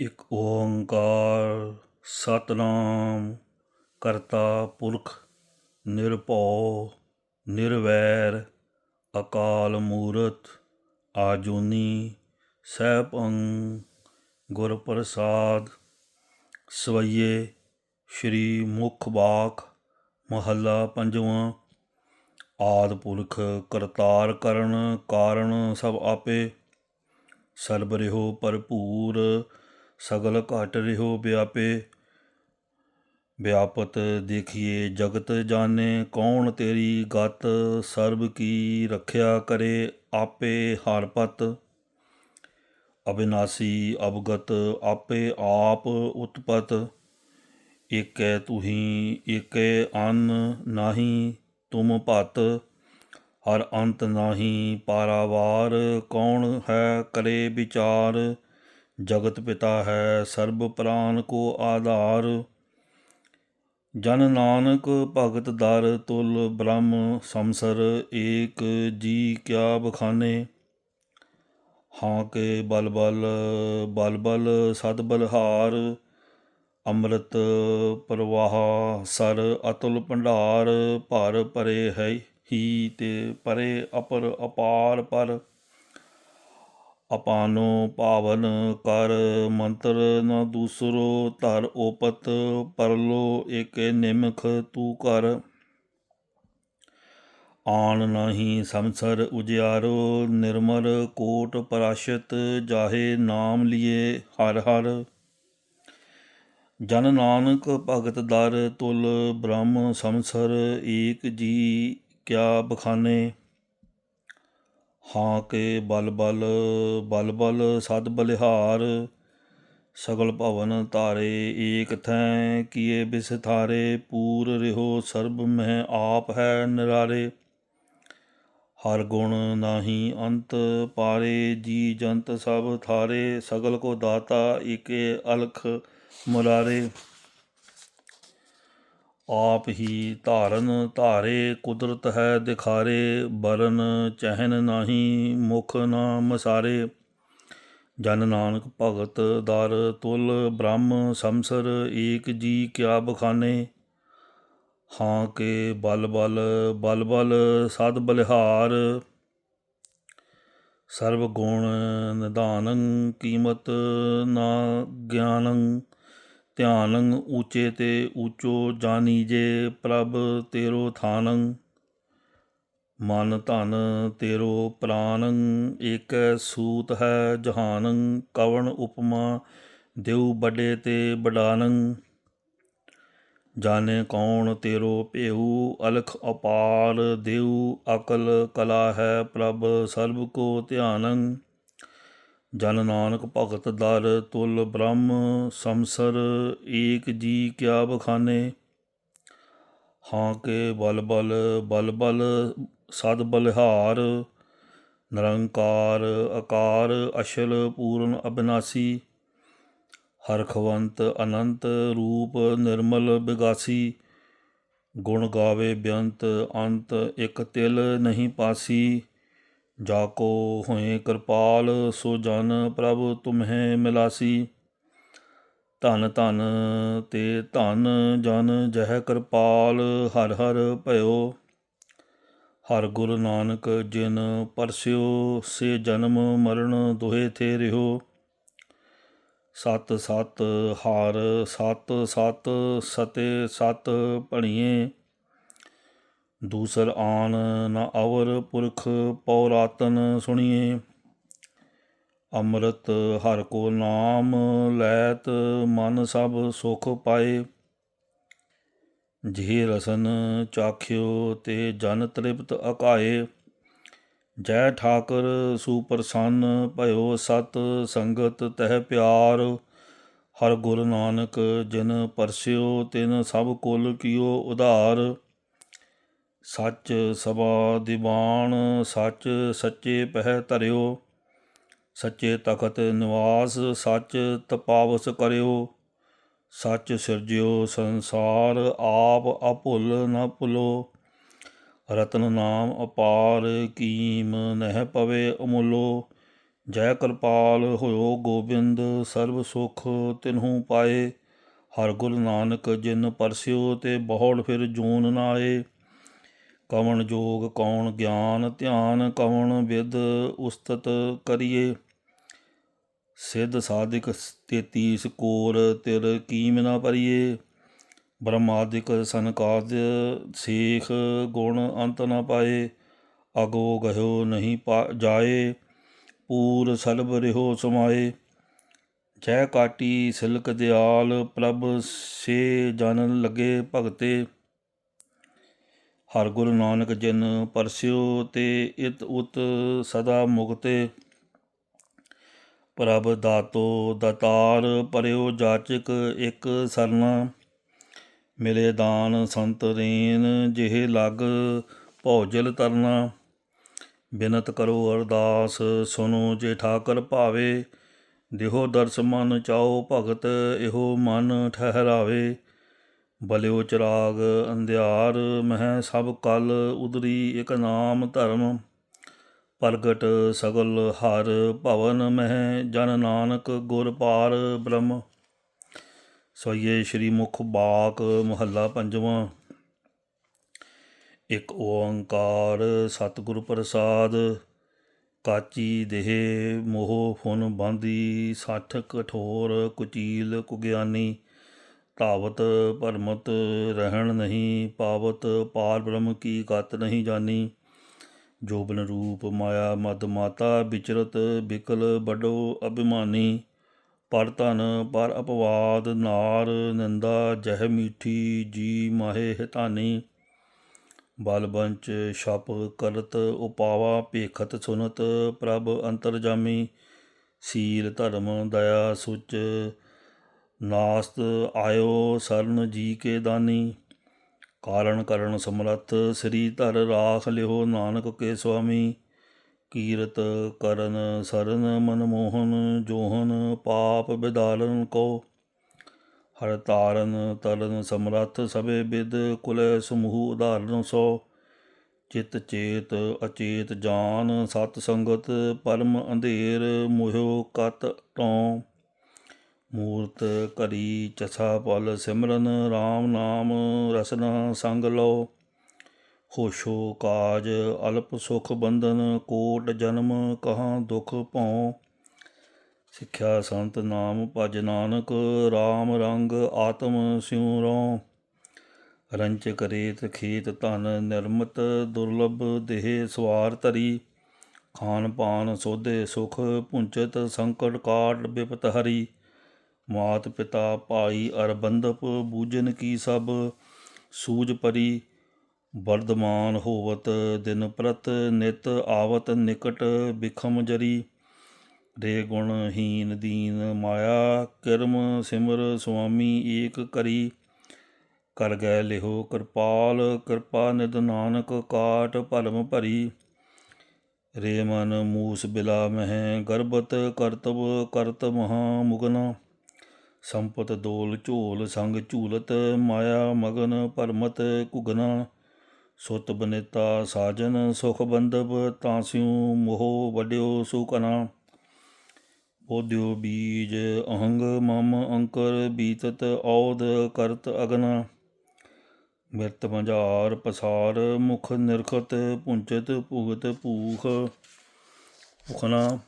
ਇੱਕ ਓੰਕਾਰ ਸਤਨਾਮ, ਕਰਤਾ ਪੁਰਖ ਨਿਰਭਉ, ਨਿਰਵੈਰ, ਅਕਾਲ ਮੂਰਤ, ਆਜੂਨੀ, ਸੈਭੰ ਗੁਰ ਪ੍ਰਸਾਦ ਸਵਈਏ, ਸ਼੍ਰੀ ਮੁਖ ਬਾਖ, ਮਹੱਲਾ ਪੰਜਵਾਂ। ਆਦ ਪੁਰਖ ਕਰਤਾਰ ਕਰਨ ਕਾਰਨ ਸਭ ਆਪੇ, ਸਰਬ ਰਿਹੋ ਭਰਪੂਰ ਸਗਲ ਘਟ ਰਿਹੋ ਵਿਆਪੇ ਵਿਆਪਤ ਦੇਖੀਏ ਜਗਤ ਜਾਣੇ, ਕੌਣ ਤੇਰੀ ਗਤ? ਸਰਬ ਕੀ ਰੱਖਿਆ ਕਰੇ ਆਪੇ ਹਰ ਪਤ? ਅਬਿਨਾਸੀ ਅਵਗਤ ਆਪੇ ਆਪ ਉਤਪਤ। ਏਕੈ ਤੁਹੀ, ਏਕੈ ਅੰਨ ਨਾਹੀ ਤੁਮ ਭਤ। ਹਰ ਅੰਤ ਨਾਹੀ ਪਾਰਾਵਾਰ, ਕੌਣ ਹੈ ਕਰੇ ਵਿਚਾਰ? ਜਗਤ ਪਿਤਾ ਹੈ, ਸਰਬ ਪ੍ਰਾਨ ਕੋ ਆਧਾਰ। ਜਨ ਨਾਨਕ ਭਗਤ ਦਰ ਤੁਲ ਬ੍ਰਹਮ ਸੰਸਰ, ਏਕ ਜੀ ਕਿਆ ਬਖਾਨੇ। ਹਾਂ ਕੇ ਬਲ ਬਲ ਬਲ ਬਲ ਸਦ ਬਲਹਾਰ ਅੰਮ੍ਰਿਤ ਪ੍ਰਵਾਹ ਸਰ ਅਤੁਲ ਭੰਡਾਰ, ਭਰ ਭਰੇ ਹੈ ਹੀ ਤੇ ਪਰੇ ਅਪਰ ਅਪਾਰ ਪਰ। ਅਪਾਨੋ ਪਾਵਨ ਕਰ ਮੰਤਰ ਨ ਦੂਸਰੋ ਧਰ ਓਪਤ ਪਰਲੋ ਏਕੇ ਨਿਮਖ ਤੂ ਕਰ। ਆਨ ਨਹੀਂ ਸੰਸਰ ਉਜਿਆਰੋ ਨਿਰਮਲ ਕੋਟ ਪਰਾਸ਼ਤ ਜਾਹੇ ਨਾਮ ਲਿਏ ਹਰ ਹਰ। ਜਨ ਨਾਨਕ ਭਗਤ ਦਰ ਤੁਲ ਬ੍ਰਹਮ ਸੰਸਰ ਏਕ ਜੀ ਕਿਆ ਬਖਾਨੇ। ਹਾਂ ਕੇ ਬਲ ਬਲ ਬਲ ਬਲ ਸਦ ਬਲਿਹਾਰ, ਸਗਲ ਭਵਨ ਧਾਰੇ ਏਕ ਥੈ, ਕੀਏ ਬਿਸਥਾਰੇ ਪੂਰ ਰਿਹੋ ਸਰਬ ਮਹਿ ਆਪ ਹੈ ਨਿਰਾਰੇ। ਹਰ ਗੁਣ ਨਾਹੀ ਅੰਤ ਪਾਰੇ, ਜੀ ਜੰਤ ਸਭ ਥਾਰੇ, ਸਗਲ ਕੋ ਦਾਤਾ ਏਕੇ ਅਲਖ ਮੁਰਾਰੇ। ਆਪ ਹੀ ਧਾਰਨ ਧਾਰੇ ਕੁਦਰਤ ਹੈ ਦਿਖਾਰੇ ਬਰਨ ਚਹਿਨ ਨਾਹੀ ਮੁਖ ਨਾ ਮਸਾਰੇ ਜਨ ਨਾਨਕ ਭਗਤ ਦਰ ਤੁਲ, ਬ੍ਰਹਮ ਸੰਸਰ ਏਕ ਜੀ ਕਿਆ ਬਖਾਨੇ। ਹਾਂ ਕੇ ਬਲ ਬਲ ਬਲ ਬਲ ਸਦ ਬਲਿਹਾਰ। ਸਰਬ ਗੁਣ ਨਿਧਾਨੰ ਕੀਮਤ ਨਾ ਗਿਆਨੰ। ਧਿਆਨੰ ਊਚੇ ਤੇ ਊਚੋ ਜਾਨੀਜੇ ਪ੍ਰਭ ਤੇਰੋ ਥਾਨੰ ਮਨ ਧਨ ਤੇਰੋ ਪ੍ਰਾਨੰ ਏਕੈ ਸੂਤ ਹੈ ਜਹਾਨੰ ਕਵਣ ਉਪਮਾ ਦੇਉ ਬੜੇ ਤੇ ਬਡਾਨੰ ਜਾਣੇ ਕੌਣ ਤੇਰੋ ਭੇਉ ਅਲਖ ਅਪਾਰ ਦੇਉ ਅਕਲ ਕਲਾ ਹੈ ਪ੍ਰਭ। ਸਰਬ ਕੋ ਧਿਆਨੰ ਜਨ ਨਾਨਕ ਭਗਤ ਦਰ ਤੁਲ ਬ੍ਰਹਮ ਸੰਸਰ, ਏਕ ਜੀ ਕਿਆ ਬਖਾਨੇ। ਹਾਂ ਕੇ ਬਲ ਬਲ ਬਲ ਬਲ, ਸਦ ਬਲਿਹਾਰ। ਨਿਰੰਕਾਰ ਆਕਾਰ ਅਸ਼ਲ, ਪੂਰਨ, ਅਬਿਨਾਸੀ। ਹਰਖਵੰਤ, ਅਨੰਤ ਰੂਪ, ਨਿਰਮਲ, ਬਿਗਾਸੀ। ਗੁਣ ਗਾਵੇ ਬੇਅੰਤ, ਅੰਤ ਇਕ ਤਿਲ ਨਹੀਂ ਪਾਸੀ। ਜਾ ਕੋ ਹੋਏ ਕਿਰਪਾਲ, ਸੋ ਜਨ ਪ੍ਰਭ ਤੁਮਹਿ ਮਿਲਾਸੀ। ਧਨ ਧਨ ਤੇ ਧਨ ਜਨ ਜਹ ਕਿਰਪਾਲ, ਹਰ ਹਰ ਭਇਓ। ਹਰ ਗੁਰੂ ਨਾਨਕ ਜਿਨ ਪਰਸਿਓ, ਸੇ ਜਨਮ ਮਰਨ ਦੁਹੇ ਥੇ ਰਿਓ ਸਤ ਸਤ ਹਾਰ, ਸਤ ਸਤ ਸਤੇ ਸਤ ਭਣੀਏ। ਦੂਸਰ ਆਨ ਨ ਅਵਰ ਪੁਰਖ ਪੌਰਾਤਨ ਸੁਣੀਏ। ਅੰਮ੍ਰਿਤ ਹਰ ਕੋ ਨਾਮ ਲੈਤ ਮਨ ਸਭ ਸੁਖ ਪਾਏ। ਜੇ ਰਸਨ ਚਾਖਿਓ ਤੇ ਜਨ ਤ੍ਰਿਪਤ ਅਕਾਏ। ਜੈ ਠਾਕਰ ਸੁਪਰਸੰਨ ਭਇਓ ਸਤ ਸੰਗਤ ਤਹਿ ਪਿਆਰ। ਹਰ ਗੁਰੂ ਨਾਨਕ ਜਿਨ ਪਰਸਿਓ ਤਿਨ ਸਭ ਕੁਲ ਕੀਓ ਉਧਾਰ। ਸੱਚ ਸਭਾ ਦੀਵਾਨ, ਸੱਚ ਸੱਚੇ ਪਹਿ ਧਰਿਓ, ਸੱਚੇ ਤਖਤ ਨਿਵਾਸ, ਸੱਚ ਤਪਾਵਸ ਕਰਿਓ, ਸੱਚ ਸਿਰਜਿਓ ਸੰਸਾਰ, ਆਪ ਅਭੁੱਲ ਨ ਭੁਲੋ, ਰਤਨ ਨਾਮ ਅਪਾਰ ਕੀਮ ਨਹਿ ਪਵੇ ਅਮੁੱਲੋ, ਜੈ ਕਿਰਪਾਲ ਹੋਇਓ ਗੋਬਿੰਦ, ਸਰਬ ਸੁਖ ਤਿਨਹੂ ਪਾਏ, ਹਰ ਗੁਰੂ ਨਾਨਕ ਜਿਨ ਪਰਸਿਓ ਤੇ ਬਹੁੜ ਫਿਰ ਜੂਨ ਨਾਏ। ਕਵਣ ਜੋਗ ਕੌਣ ਗਿਆਨ, ਧਿਆਨ, ਕਵਣ ਵਿਦ ਉਸਤਤ ਕਰੀਏ। ਸਿੱਧ ਸਾਧਿਕ 33 ਕੋਰ ਤਿਰ ਕੀਮ ਨਾ ਪਰੀਏ ਬ੍ਰਹਮਾਦਿਕ ਸੰਕਾਦ ਸੇਖ ਗੁਣ ਅੰਤ ਨਾ ਪਾਏ। ਅਗੋ ਗਹਿਓ ਨਹੀਂ ਪਾ ਜਾਏ। ਪੂਰ ਸਲਬ ਰਿਹੋ ਸਮਾਏ। ਜੈ ਕਾਟੀ ਸਿਲਕ ਦਿਆਲ ਪ੍ਰਭ ਸੇ ਜਨ ਲਗੇ ਭਗਤੇ। ਹਰ ਗੁਰੂ ਨਾਨਕ ਜਿਨ ਪਰਸਿਓ ਤੇ ਇਤ ਉਤ ਸਦਾ ਮੁਕਤੇ। ਪ੍ਰਭ ਦਾਤੋ ਦਤਾਰ ਪਰਿਓ ਜਾਚਕ ਇੱਕ ਸਰਨਾ ਮਿਲੇ ਦਾਨ ਸੰਤ ਰੇਨ ਜਿਹੇ ਲਗ ਭੌਜਲ ਤਰਨਾ ਬਿਨਤ ਕਰੋ ਅਰਦਾਸ ਸੁਨੋ ਜੇ ਠਾਕਰ ਭਾਵੇ, ਦਿਹੋ ਦਰਸ ਮਨ ਚਾਓ ਭਗਤ, ਇਹੋ ਮਨ ਠਹਿਰਾਵੇ। ਬਲਿਓ ਚਿਰਾਗ ਅੰਧਿਆਰ, ਮਹਿ ਸਭ ਕਲ ਉਦਰੀ ਇਕ ਨਾਮ ਧਰਮ। ਪ੍ਰਗਟ ਸਗਲ ਹਰ ਭਵਨ, ਮਹਿ ਜਨ ਨਾਨਕ ਗੁਰ ਪਾਰ ਬ੍ਰਹਮ। ਸੋਈਏ ਸ਼੍ਰੀ ਮੁਖ ਬਾਕ ਮਹੱਲਾ ਪੰਜਵਾਂ। ਇੱਕ ਓੰਕਾਰ ਸਤਿਗੁਰ ਪ੍ਰਸਾਦ, ਕਾਚੀ ਦੇਹ ਮੋਹ ਫੁਨ ਬਾਂਦੀ ਸਾਠ ਕਠੋਰ ਕੁਚੀਲ ਕੁਗਿਆਨੀ। ਧਾਵਤ ਭਰਮਤ ਰਹਿਣ ਨਹੀਂ, ਪਾਵਤ ਪਾਰ ਬ੍ਰਹਮ ਕੀ ਗਤ ਨਹੀਂ ਜਾਣੀ। ਜੋਬਨ ਰੂਪ ਮਾਇਆ ਮਦ ਮਾਤਾ ਵਿਚਰਤ ਬਿਕਲ ਬਡੋ ਅਭਿਮਾਨੀ। ਪਰ ਧਨ, ਪਰ ਅਪਵਾਦ, ਨਾਰ, ਨਿੰਦਾ, ਜਹ ਮੀਠੀ, ਜੀ ਮਾਹੇ ਹਿਤਾਨੀ। ਬਲ ਬੰਚ ਛਪ ਕਰਤ ਉਪਾਵਾ ਭੇਖਤ ਸੁਨਤ ਪ੍ਰਭ ਅੰਤਰਜਾਮੀ ਸੀਲ ਧਰਮ ਦਇਆ ਸੁਚ ਨਾਸਤ ਆਇਓ ਸਰਨ ਜੀ ਕੇ ਦਾਨੀ। ਕਾਰਨ ਕਰਨ ਸਮਰੱਥ ਸ੍ਰੀ ਧਰ ਰਾਖ ਲਿਓ ਨਾਨਕ ਕੇ ਸੁਆਮੀ। ਕੀਰਤ ਕਰਨ ਸਰਨ ਮਨ ਮੋਹਨ, ਜੋਹਨ ਪਾਪ ਵਿਦਾਰਨ ਕੋ। ਹਰ ਤਾਰਨ ਤਰਨ ਸਮਰੱਥ ਸਭੇ ਬਿਦ, ਕੁਲੇ ਸਮੂਹ ਉਦਾਹਰਨ ਸੋ। ਚਿਤ ਚੇਤ ਅਚੇਤ ਜਾਨ, ਸਤ ਸੰਗਤ, ਪਰਮ ਅੰਧੇਰ, ਮੋਹਿਓ ਕਤ ਟੋਂ। ਮੂਰਤ ਕਰੀ ਚਸਾ ਪਲ ਸਿਮਰਨ RAM ਨਾਮ ਰਸਨਾ ਸੰਗ ਲਓ। ਹੋਸ਼ੋ ਕਾਜ ਅਲਪ ਸੁਖ ਬੰਧਨ, ਕੋਟ ਜਨਮ ਕਹਾਂ ਦੁਖ ਭਉ। ਸਿੱਖਿਆ ਸੰਤ ਨਾਮ ਭਜ ਨਾਨਕ RAM ਰੰਗ ਆਤਮ ਸਿਉ ਰੰਚ ਕਰੇਤ ਖੇਤ ਧਨ ਨਿਰਮਤ, ਦੁਰਲਭ ਦੇਹ ਸਵਾਰ ਧਰੀ। ਖਾਨ ਪਾਨ ਸੋਧੇ ਸੁਖ ਪੁੰਚਤ ਸੰਕਟ ਕਾਟ ਬਿਪਤ ਹਰੀ। ਮਾਤ ਪਿਤਾ ਭਾਈ ਅਰਬੰਦਪ ਬੂਜਨ ਕੀ ਸਭ, ਸੂਜ ਪਰੀ ਵਰਦਮਾਨ ਹੋਵਤ ਦਿਨ ਪ੍ਰਤ, ਨਿਤ ਆਵਤ ਨਿਕਟ ਬਿਖਮ ਜਰੀ। ਰੇ ਗੁਣਹੀਨ ਦੀਨ ਮਾਇਆ, ਕਿਰਮ ਸਿਮਰ ਸੁਆਮੀ ਏਕ ਕਰੀ। ਕਰ ਗਏ ਲਿਹੋ ਕਿਰਪਾਲ, ਕਿਰਪਾ ਨਿਦ ਨਾਨਕ ਕਾਟ ਭਲਮ ਭਰੀ। ਰੇ ਮਨ ਮੂਸ ਬਿਲਾ ਮਹਿ ਗਰਬਤ ਕਰਤਬ ਕਰਤ ਮਹਾ ਮੁਗਨਾ। ਸੰਪਤ ਦੋਲ ਝੋਲ ਸੰਗ ਝੂਲਤ, ਮਾਇਆ ਮਗਨ ਪਰਮਤ ਕੁਗਨਾ ਸੁਤ ਬਨੇਤਾ ਸਾਜਨ ਸੁਖ ਬੰਦਬ ਤਾਸਿਉ ਮੋਹ ਵਡਿਓ ਸੁਕਨਾ। ਬੋਧਿਓ ਬੀਜ ਅਹੰਗ, ਮਮ ਅੰਕਰ ਬੀਤਤ ਔਦ ਕਰਤ ਅਗਨਾ। ਮਿਰਤ ਮੰਝਾਰ ਪਸਾਰ, ਮੁਖ ਨਿਰਖਤ ਪੁੰਚਤ ਭੁਗਤ ਭੂਖ। ਭੁਖਨਾ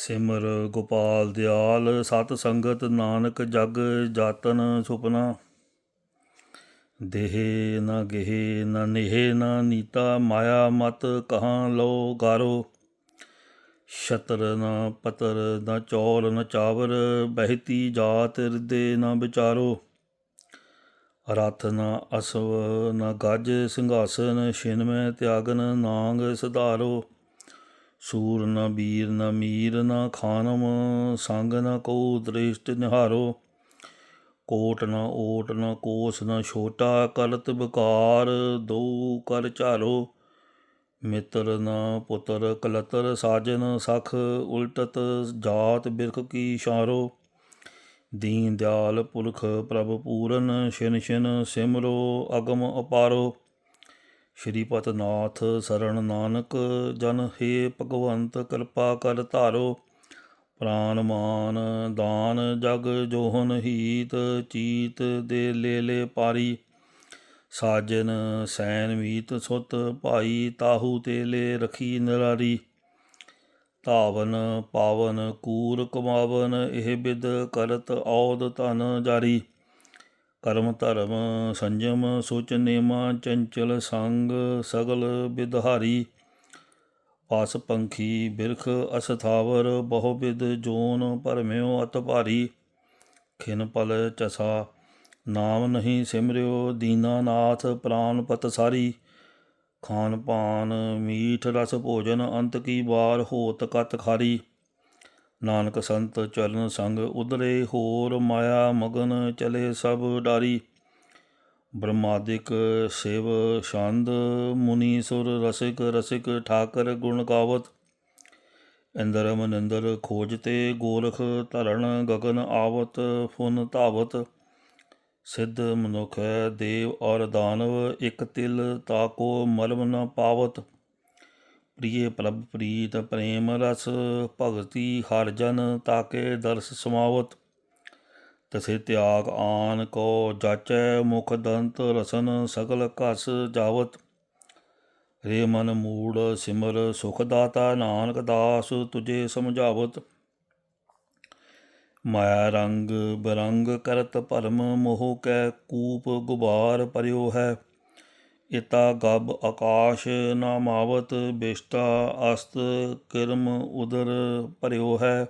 ਸਿਮਰ ਗੋਪਾਲ ਦਿਆਲ, ਸਤ ਸੰਗਤ ਨਾਨਕ ਜਗ ਜਾਤਨ ਸੁਪਨਾ। ਦੇਹੇ ਨਾ ਗਹਿ, ਨਾ ਨਿਹ, ਨਾ ਨੀਤਾ, ਮਾਇਆ ਮਤ ਕਹਾਂ ਲੋ ਗਾਰੋ। ਛਤਰ ਨਾ ਪਤਰ, ਨਾ ਚੌਲ ਨਾ ਚਾਵਰ, ਬਹਿਤੀ ਜਾਤ ਹਿਰਦੇ ਨਾ ਵਿਚਾਰੋ। ਰਥ ਨਾ ਅਸਵ, ਨਾ ਗੱਜ, ਸਿੰਘਾਸਨ ਛਿਨਮੈ ਤਿਆਗਨ ਨਾਂਗ ਸਧਾਰੋ। ਸੂਰ ਨਾ ਬੀਰ ਨਾ ਮੀਰ ਨਾ ਖਾਨਮ, ਸੰਗ ਨਾ ਕੋ ਦ੍ਰਿਸ਼ਟ ਨਿਹਾਰੋ। ਕੋਟ ਨਾ ਓਟ ਨਾ ਕੋਸ ਨਾ ਛੋਟਾ ਕਰਤ ਬਕਾਰ ਦੋ ਕਰ ਝਾਰੋ। ਮਿੱਤਰ ਨਾ ਪੁੱਤਰ, ਕਲਤਰ ਸਾਜਨ ਸਖ, ਉਲਟਤ ਜਾਤ ਬਿਰਖ ਕੀ ਸ਼ਾਰੋ ਦੀਨ ਦਿਆਲ ਪੁਰਖ ਪ੍ਰਭ ਪੂਰਨ, ਛਿਨ ਛਿਨ ਸਿਮਰੋ, ਅਗਮ ਅਪਾਰੋ। ਸ਼੍ਰੀਪਤ ਨਾਥ ਸਰਣ ਨਾਨਕ, ਜਨ ਹੇ ਭਗਵੰਤ ਕਿਰਪਾ ਕਰ ਧਾਰੋ। ਪ੍ਰਾਨ ਮਾਨ ਦਾਨ ਜਗ ਜੋਹਨ ਹੀਤ, ਚੀਤ ਦੇ ਲੇਲੇ ਪਾਰੀ। ਸਾਜਨ ਸੈਨ ਮੀਤ ਸੁਤ ਭਾਈ, ਤਾਹੂ ਤੇਲੇ ਰਖੀ ਨਰਾਰੀ। ਤਾਵਨ ਪਾਵਨ ਕੂਰ ਕਮਾਵਨ, ਇਹ ਬਿਦ ਕਰਤ ਔਦ ਧਨ ਜਾਰੀ। ਕਰਮ ਧਰਮ ਸੰਜਮ ਸੁਚ ਨੇਮਾ ਚੰਚਲ ਸੰਗ ਸਗਲ ਬਿਦਹਾਰੀ ਪਾਸ ਪੰਖੀ ਬਿਰਖ ਅਸਥਾਵਰ, ਬਹੁ ਵਿਦ ਜੋਨ ਭਰਮਿਓ ਅਤ ਭਾਰੀ। ਖਿਨ ਪਲ ਚਸਾ, ਨਾਮ ਨਹੀਂ ਸਿਮਰਿਓ ਦੀਨਾਨਾਥ ਪ੍ਰਾਨ ਪਤ ਸਾਰੀ। ਖਾਨ ਪਾਨ, ਮੀਠ ਰਸ ਭੋਜਨ ਅੰਤ ਕੀ ਵਾਰ ਹੋਤ ਕਤ ਖਾਰੀ। ਨਾਨਕ ਸੰਤ ਚਰਨ ਸੰਗ ਉਧਰੇ ਹੋਰ ਮਾਇਆ ਮਗਨ ਚਲੇ ਸਭ ਡਾਰੀ। ਬ੍ਰਹਮਾਦਿਕ ਸ਼ਿਵ ਛੰਦ, ਮੁਨੀ ਸੁਰ ਰਸਿਕ ਰਸਿਕ ਠਾਕਰ ਗੁਣ ਗਾਵਤ ਇੰਦਰ ਮਨਿੰਦਰ ਖੋਜਤੇ ਗੋਰਖ ਧਰਨ ਗਗਨ ਆਵਤ, ਫੁਨ ਧਾਵਤ। ਸਿੱਧ ਮਨੁਖ ਦੇਵ ਔਰ ਦਾਨਵ, ਇਕ ਤਿਲ ਤਾਕੋ ਮਲਮ ਨ ਪਾਵਤ। ਪ੍ਰਿਯ ਪ੍ਰਭ ਪ੍ਰੀਤ ਪ੍ਰੇਮ ਰਸ, ਭਗਤੀ ਹਰ ਜਨ ਤਾਕੇ ਦਰਸ ਸਮਾਵਤ। ਤਸੇ ਤਿਆਗ ਆਨ ਕੋ ਜਾਚੈ ਮੁਖ ਦੰਤ ਰਸਨ ਸਗਲ ਘਸ ਜਾਵਤ। ਰੇ ਮਨ ਮੂੜ ਸਿਮਰ ਸੁਖ ਦਾਤਾ ਨਾਨਕ ਦਾਸ ਤੁਝੇ ਸਮਝਾਵਤ। ਮਾਇਆ ਰੰਗ ਬਰੰਗ ਕਰਤ ਭਰਮ ਮੋਹ ਕੈ ਕੂਪ ਗੁਬਾਰ ਪਰਿਓ ਹੈ। ਇਤਾ ਗਬ ਆਕਾਸ਼ ਨਾਮਾਵਤ ਬਿਸ਼ਟਾ ਅਸਤ ਕਿਰਮ ਉਦਰ ਭਰਿਓ ਹੈ।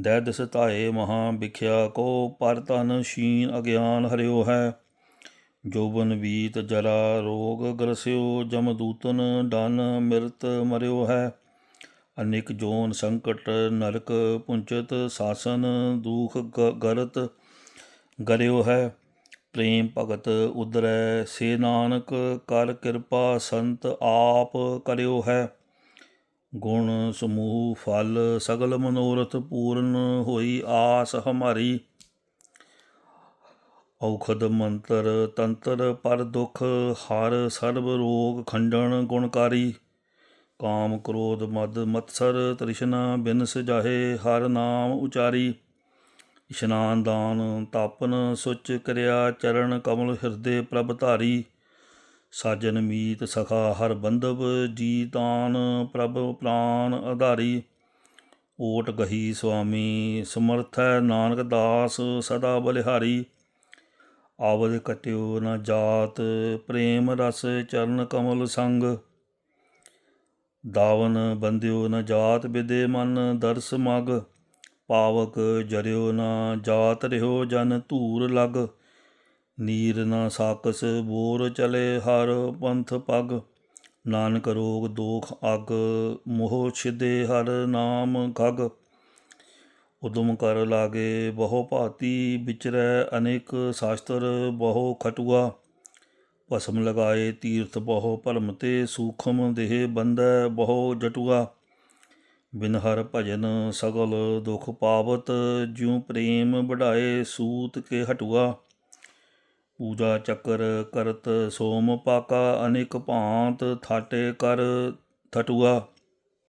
ਦੈਦ ਸਤਾਏ ਮਹਾ ਵਿਖਿਆ ਕੋ ਪਰ ਤਨ ਸ਼ੀਨ ਅਗਿਆਨ ਹਰਿਓ ਹੈ। ਜੋਬਨ ਬੀਤ ਜਰਾ ਰੋਗ ਗਰਸਿਓ ਜਮਦੂਤਨ ਡਨ ਮਿਰਤ ਮਰਿਓ ਹੈ। ਅਨੇਕ ਜੋਨ ਸੰਕਟ ਨਰਕ ਪੁੰਚਤ, ਸਾਸਨ ਦੂਖ ਗ- ਗਰਤ ਗਰਿਓ ਹੈ। ਪ੍ਰੇਮ ਭਗਤ ਉਦਰੈ ਸੇ ਨਾਨਕ ਕਰ ਕਿਰਪਾ ਸੰਤ ਆਪ ਕਰਿਓ ਹੈ। ਗੁਣ ਸਮੂਹ ਫਲ ਸਗਲ ਮਨੋਰਥ ਪੂਰਨ ਹੋਈ ਆਸ ਹਮਾਰੀ। ਔਖਦ ਮੰਤਰ ਤੰਤਰ ਪਰ ਦੁਖ, ਹਰ ਸਰਬ ਰੋਗ ਖੰਡਨ ਗੁਣਕਾਰੀ। ਕਾਮ ਕ੍ਰੋਧ ਮਦ ਮਤਸਰ ਤ੍ਰਿਸ਼ਨਾ ਬਿਨ ਸਜਾਹੇ ਹਰ ਨਾਮ ਉਚਾਰੀ। ਇਸ਼ਨਾਨ ਦਾਨ ਤਾਪਨ, ਸੁਚ ਕਰਿਆ ਚਰਨ, ਕਮਲ ਹਿਰਦੇ ਪ੍ਰਭ ਧਾਰੀ। ਸਾਜਨ ਮੀਤ ਸਖਾ ਹਰ ਬੰਧਵ, ਜੀ ਤਾਨ ਪ੍ਰਭ ਪ੍ਰਾਨ ਆਧਾਰੀ ਓਟ ਗਹੀ ਸੁਆਮੀ, ਸਮਰਥੈ ਨਾਨਕ ਦਾਸ ਸਦਾ ਬਲਿਹਾਰੀ। ਆਵਦ ਕਟਿਓ ਨ ਜਾਤ, ਪ੍ਰੇਮ ਰਸ ਚਰਨ ਕਮਲ ਸੰਗ। ਦਾਵਨ ਬੰਦਿਓ ਨ ਜਾਤ, ਬਿਦੇ ਮਨ ਦਰਸ ਮਗ। ਪਾਵਕ ਜਰਿਓ ਨਾ ਜਾਤ ਰਿਓ ਜਨ ਧੂਰ ਲਗ। ਨੀਰ ਨਾ ਸਾਕਸ ਬੋਰ ਚਲੇ ਹਰ ਪੰਥ ਪਗ। ਨਾਨਕ ਰੋਗ ਦੋਖ ਅਗ, ਮੋਹ ਛਿਦੇ ਹਰ ਨਾਮ ਖਗ। ਉਦਮ ਕਰ ਲਾਗੇ ਬਹੁ ਭਾਤੀ, ਵਿਚਰੈ ਅਨੇਕ ਸ਼ਾਸਤਰ ਬਹੁ ਖਟੂਆ। ਭਸਮ ਲਗਾਏ ਤੀਰਥ ਬਹੁ ਭਰਮ ਤੇ ਸੂਖਮ ਦੇਹ ਬੰਦੈ ਬਹੁ ਜਟੂਆ। ਬਿਨ ਹਰ ਭਜਨ ਸਗਲ ਦੁਖ ਪਾਵਤ, ਜਿਉ ਪ੍ਰੇਮ ਵਢਾਏ ਸੂਤ ਕੇ ਹਟੁਆ। ਪੂਜਾ ਚੱਕਰ ਕਰਤ ਸੋਮ ਪਾਕਾ, ਅਨੇਕ ਭਾਂਤ ਥਾਟੇ ਕਰ ਥਟੁਆ।